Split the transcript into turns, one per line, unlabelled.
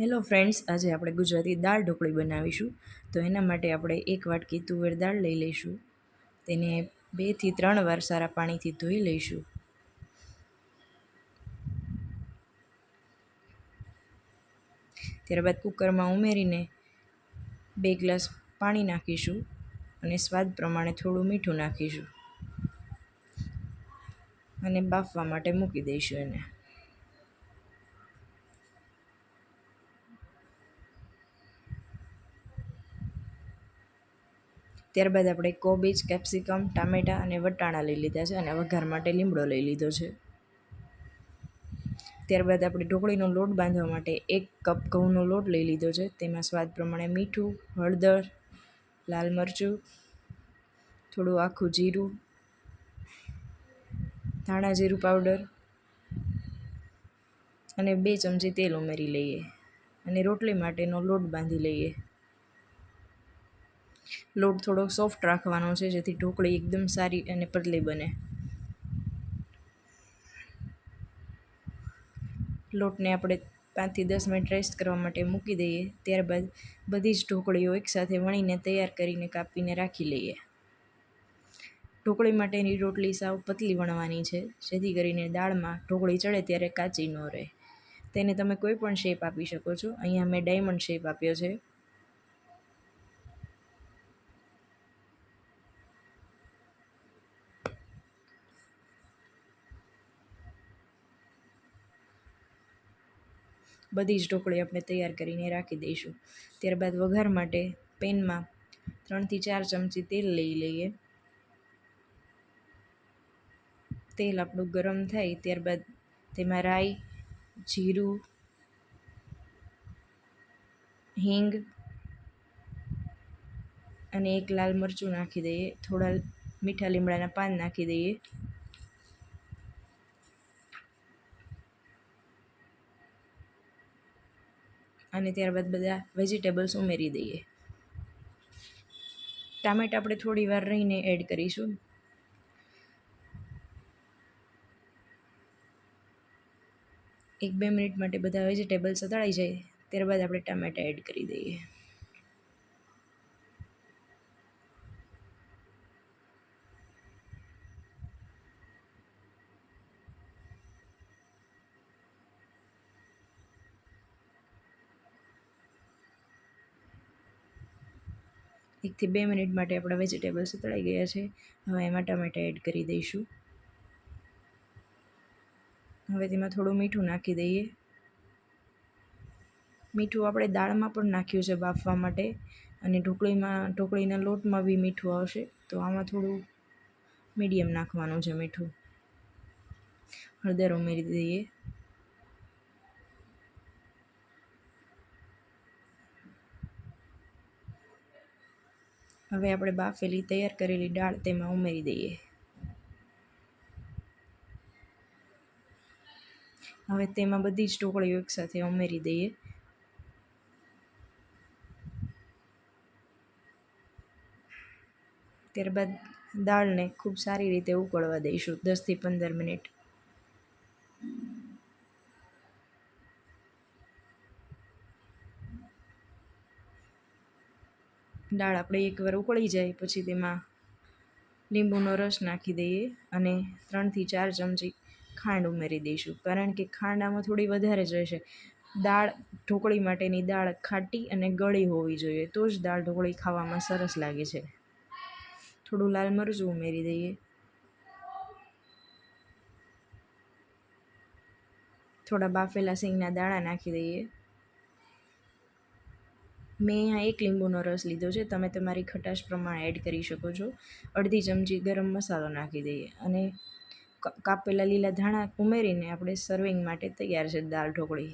Hello friends, આજે આપણે ગુજરાતી દાળ ઢોકળી બનાવીશું. તો એના માટે આપણે એક વાટકી તુવેર દાળ લઈ લઈશું. તેને બેથી ત્રણ વાર સારા પાણીથી ધોઈ લઈશું. ત્યારબાદ કુકરમાં ઉમેરીને બે ગ્લાસ પાણી નાખીશું અને સ્વાદ પ્રમાણે થોડું મીઠું નાખીશું. અને બાફવા માટે મૂકી દઈશું એને. ત્યારબાદ આપણે કોબીજ, કેપ્સિકમ, ટામેટાં અને વટાણા લઈ લીધા છે અને વઘાર માટે લીમડો લઈ લીધો છે. ત્યારબાદ આપણે ઢોકળીનો લોટ બાંધવા માટે એક કપ ઘઉંનો લોટ લઈ લીધો છે. તેમાં સ્વાદ પ્રમાણે મીઠું, હળદર, લાલ મરચું, થોડું આખું જીરું, ધાણા જીરું પાવડર અને બે ચમચી તેલ ઉમેરી લઈએ અને રોટલી માટેનો લોટ બાંધી લઈએ. લોટ થોડો સોફ્ટ રાખવાનો છે, જેથી ઢોકળી એકદમ સારી અને પતલી બને. લોટને આપણે પાંચથી દસ મિનિટ રેસ્ટ કરવા માટે મૂકી દઈએ. ત્યારબાદ બધી જ ઢોકળીઓ એકસાથે વણીને તૈયાર કરીને કાપીને રાખી લઈએ. ઢોકળી માટેની રોટલી સાવ પતલી વણવાની છે, જેથી કરીને દાળમાં ઢોકળી ચડે ત્યારે કાચી ન રહે. તેને તમે કોઈ પણ શેપ આપી શકો છો. અહીંયા મેં ડાયમંડ શેપ આપ્યો છે. બધી જ ઢોકળી આપણે તૈયાર કરીને રાખી દઈશું. ત્યારબાદ વઘાર માટે પેનમાં ત્રણથી ચાર ચમચી તેલ લઈ લઈએ. તેલ આપણું ગરમ થાય ત્યારબાદ તેમાં રાઈ, જીરું, હિંગ અને એક લાલ મરચું નાખી દઈએ. થોડા મીઠા લીમડાના પાન નાખી દઈએ. અને ત્યારબાદ બધા વેજીટેબલ્સ ઉમેરી દઈએ. ટામેટા આપણે થોડી વાર રહીને એડ કરીશું. એક બે મિનિટ માટે બધા વેજીટેબલ્સ સતળાઈ જાય, ત્યારબાદ આપણે ટામેટા એડ કરી દઈએ. એકથી બે મિનિટ માટે આપણા વેજીટેબલ્સ તળાઈ ગયા છે. હવે એમાં ટમેટા એડ કરી દઈશું. હવે તેમાં થોડું મીઠું નાખી દઈએ. મીઠું આપણે દાળમાં પણ નાખ્યું છે બાફવા માટે અને ઢોકળીમાં, ઢોકળીના લોટમાં બી મીઠું આવશે. તો આમાં થોડું મીડિયમ નાખવાનું છે મીઠું. હળદર ઉમેરી દઈએ. હવે આપણે બાફેલી તૈયાર કરેલી દાળ તેમાં ઉમેરી દઈએ. હવે તેમાં બધી જ ઢોકળીઓ એકસાથે ઉમેરી દઈએ. ત્યારબાદ દાળને ખૂબ સારી રીતે ઉકળવા દઈશું દસથી પંદર મિનિટ. દાળ આપણે એકવાર ઉકળી જાય પછી તેમાં લીંબુનો રસ નાખી દઈએ અને ત્રણથી ચાર ચમચી ખાંડ ઉમેરી દઈશું. કારણ કે ખાંડ આમાં થોડી વધારે જ રહેશે. દાળ ઢોકળી માટેની દાળ ખાટી અને ગળી હોવી જોઈએ. તો જ દાળ ઢોકળી ખાવામાં સરસ લાગે છે. થોડું લાલ મરચું ઉમેરી દઈએ. થોડા બાફેલા સિંગના દાણા નાખી દઈએ. મેં અહીંયા એક લીંબુનો રસ લીધો છે. તમે તમારી ખટાશ પ્રમાણે એડ કરી શકો છો. અડધી ચમચી ગરમ મસાલો નાખી દઈએ અને કાપેલા લીલા ધાણા ઉમેરીને આપણે સર્વિંગ માટે તૈયાર છે દાળ ઢોકળી.